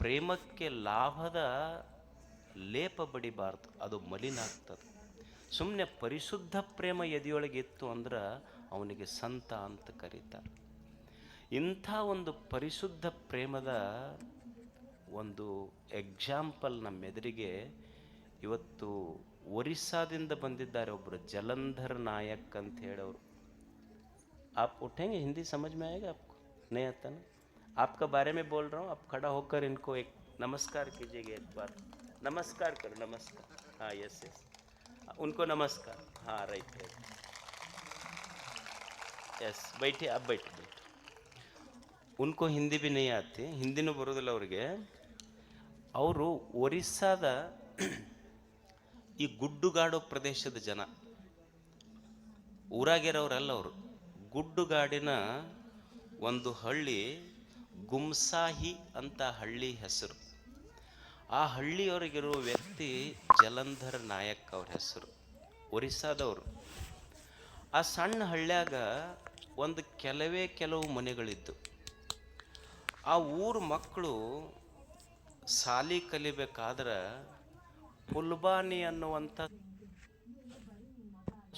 ಪ್ರೇಮಕ್ಕೆ ಲಾಭದ ಲೇಪ ಬಡಿಬಾರ್ದು ಅದು ಮಲಿನ ಆಗ್ತದೆ ಸುಮ್ಮನೆ ಪರಿಶುದ್ಧ ಪ್ರೇಮ ಎದೆಯೊಳಗಿತ್ತು ಅಂದ್ರೆ ಅವನಿಗೆ ಸಂತ ಅಂತ ಕರೀತಾರೆ ಇಂಥ ಒಂದು ಪರಿಶುದ್ಧ ಪ್ರೇಮದ ಒಂದು ಎಕ್ಸಾಂಪಲ್ ನಮ್ಮೆದುರಿಗೆ ಇವತ್ತು ಒರಿಸ್ಸಾದಿಂದ ಬಂದಿದ್ದಾರೆ ಒಬ್ಬರು ಜಲಂಧರ್ ನಾಯಕ್ ಅಂತ ಹೇಳೋರು आप उठेंगे हिंदी समझ में आएगा आपको नहीं आता ना आपका बारे में बोल रहा हूँ आप खड़ा होकर इनको एक नमस्कार कीजिएगा एक बार नमस्कार करो नमस्कार हाँ यस यस उनको नमस्कार हाँ राइट राइट यस बैठिए आप बैठिए बैठिए ಉನ್ಕೋ ಹಿಂದಿ ಬಿ ನೈ ಆತಿ ಹಿಂದಿನೂ ಬರೋದಿಲ್ಲ ಅವ್ರಿಗೆ ಅವರು ಒರಿಸ್ಸಾದ ಈ ಗುಡ್ಡುಗಾಡು ಪ್ರದೇಶದ ಜನ ಊರಾಗಿರೋರಲ್ಲ ಅವರು ಗುಡ್ಡುಗಾಡಿನ ಒಂದು ಹಳ್ಳಿ ಗುಮ್ಸಾಹಿ ಅಂತ ಹಳ್ಳಿ ಹೆಸರು. ಆ ಹಳ್ಳಿಯವರಿಗಿರುವ ವ್ಯಕ್ತಿ ಜಲಂಧರ್ ನಾಯಕ್ ಅವ್ರ ಹೆಸರು, ಒರಿಸ್ಸಾದವರು. ಆ ಸಣ್ಣ ಹಳ್ಳ್ಯಾಗ ಒಂದು ಕೆಲವೇ ಕೆಲವು ಮನೆಗಳಿದ್ದು. ಆ ಊರ ಮಕ್ಕಳು ಸಾಲಿ ಕಲಿಬೇಕಾದ್ರೆ ಪುಲ್ಬಾನಿ ಅನ್ನುವಂಥ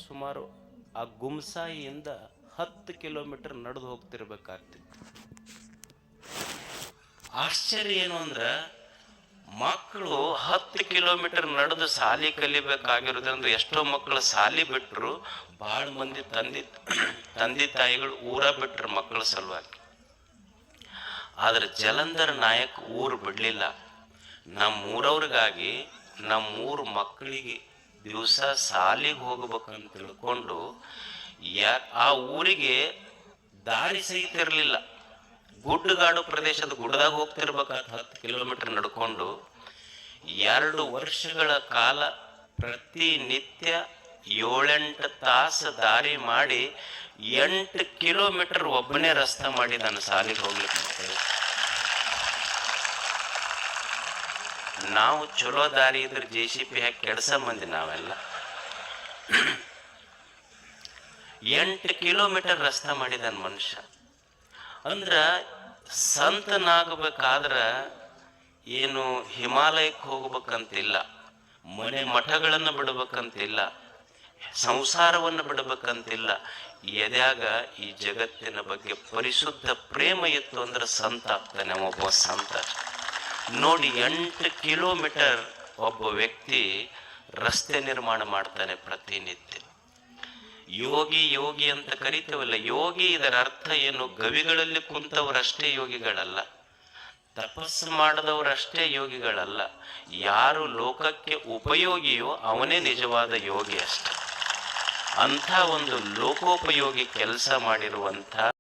ಸುಮಾರು ಆ ಗುಮ್ಸಾಯಿಯಿಂದ ಹತ್ತು ಕಿಲೋಮೀಟರ್ ನಡೆದು ಹೋಗ್ತಿರ್ಬೇಕಾಗ್ತಿತ್ತು. ಆಶ್ಚರ್ಯ ಏನು ಅಂದ್ರೆ ಮಕ್ಕಳು ಹತ್ತು ಕಿಲೋಮೀಟರ್ ನಡೆದು ಸಾಲಿ ಕಲಿಬೇಕಾಗಿರೋದ್ರಿಂದ ಎಷ್ಟೋ ಮಕ್ಕಳು ಸಾಲಿ ಬಿಟ್ಟರು ಭಾಳ ಮಂದಿ ತಂದೆ ತಂದೆ ತಾಯಿಗಳು ಊರ ಬಿಟ್ರು ಮಕ್ಕಳ ಸಲುವಾಗಿ. ಆದ್ರೆ ಜಲಂಧರ್ ನಾಯಕ್ ಊರು ಬಿಡಲಿಲ್ಲ. ನಮ್ಮೂರವ್ರಿಗಾಗಿ ನಮ್ಮೂರು ಮಕ್ಕಳಿಗೆ ದಿವಸ ಸಾಲಿಗೆ ಹೋಗ್ಬೇಕಂತ ತಿಳ್ಕೊಂಡು, ಯಾ, ಆ ಊರಿಗೆ ದಾರಿ ಸಹಿತ ಇರಲಿಲ್ಲ. ಗುಡ್ಡಗಾಡು ಪ್ರದೇಶದ ಗುಡ್ಡದಾಗ ಹೋಗ್ತಿರ್ಬೇಕಾದ ಹತ್ತು ಕಿಲೋಮೀಟರ್ ನಡ್ಕೊಂಡು ಎರಡು ವರ್ಷಗಳ ಕಾಲ ಪ್ರತಿನಿತ್ಯ ಏಳೆಂಟು ತಾಸು ದಾರಿ ಮಾಡಿ ಎಂಟು ಕಿಲೋಮೀಟರ್ ಒಬ್ಬನೇ ರಸ್ತೆ ಮಾಡಿ ನಾನು ಸಾಲಿಗೆ ಹೋಗ್ಲಿಕ್ಕೆ ನಾವು ಚಲೋ ದಾರಿ ಇದ್ರೆ ಜೆ ಸಿ ಪಿ ಹಾಕಿ ಕೆಡ್ಸ ಮಂದಿ ನಾವೆಲ್ಲ. ಎಂಟು ಕಿಲೋಮೀಟರ್ ರಸ್ತೆ ಮಾಡಿದಾನ ಮನುಷ್ಯ. ಅಂದ್ರ ಸಂತನಾಗಬೇಕಾದ್ರ ಏನು ಹಿಮಾಲಯಕ್ಕೆ ಹೋಗ್ಬೇಕಂತಿಲ್ಲ, ಮನೆ ಮಠಗಳನ್ನು ಬಿಡಬೇಕಂತಿಲ್ಲ, ಸಂಸಾರವನ್ನು ಬಿಡಬೇಕಂತಿಲ್ಲ. ಎದ್ಯಾಗ ಈ ಜಗತ್ತಿನ ಬಗ್ಗೆ ಪರಿಶುದ್ಧ ಪ್ರೇಮ ಇತ್ತು ಅಂದ್ರೆ ಸಂತ ಆಗ್ತಾನೆ ಒಬ್ಬ ಸಂತ. ನೋಡಿ, ಎಂಟು ಕಿಲೋಮೀಟರ್ ಒಬ್ಬ ವ್ಯಕ್ತಿ ರಸ್ತೆ ನಿರ್ಮಾಣ ಮಾಡ್ತಾನೆ ಪ್ರತಿನಿತ್ಯ. ಯೋಗಿ ಯೋಗಿ ಅಂತ ಕರಿತೇವಲ್ಲ, ಯೋಗಿ ಇದರ ಅರ್ಥ ಏನು? ಗವಿಗಳಲ್ಲಿ ಕುಂತವರಷ್ಟೇ ಯೋಗಿಗಳಲ್ಲ. ತಪಸ್ಸು ಮಾಡದವರಷ್ಟೇ ಯೋಗಿಗಳಲ್ಲ. ಯಾರು ಲೋಕಕ್ಕೆ ಉಪಯೋಗಿಯೋ ಅವನೇ ನಿಜವಾದ ಯೋಗಿ ಅಷ್ಟೆ. ಅಂಥ ಒಂದು ಲೋಕೋಪಯೋಗಿ ಕೆಲಸ ಮಾಡಿರುವಂಥ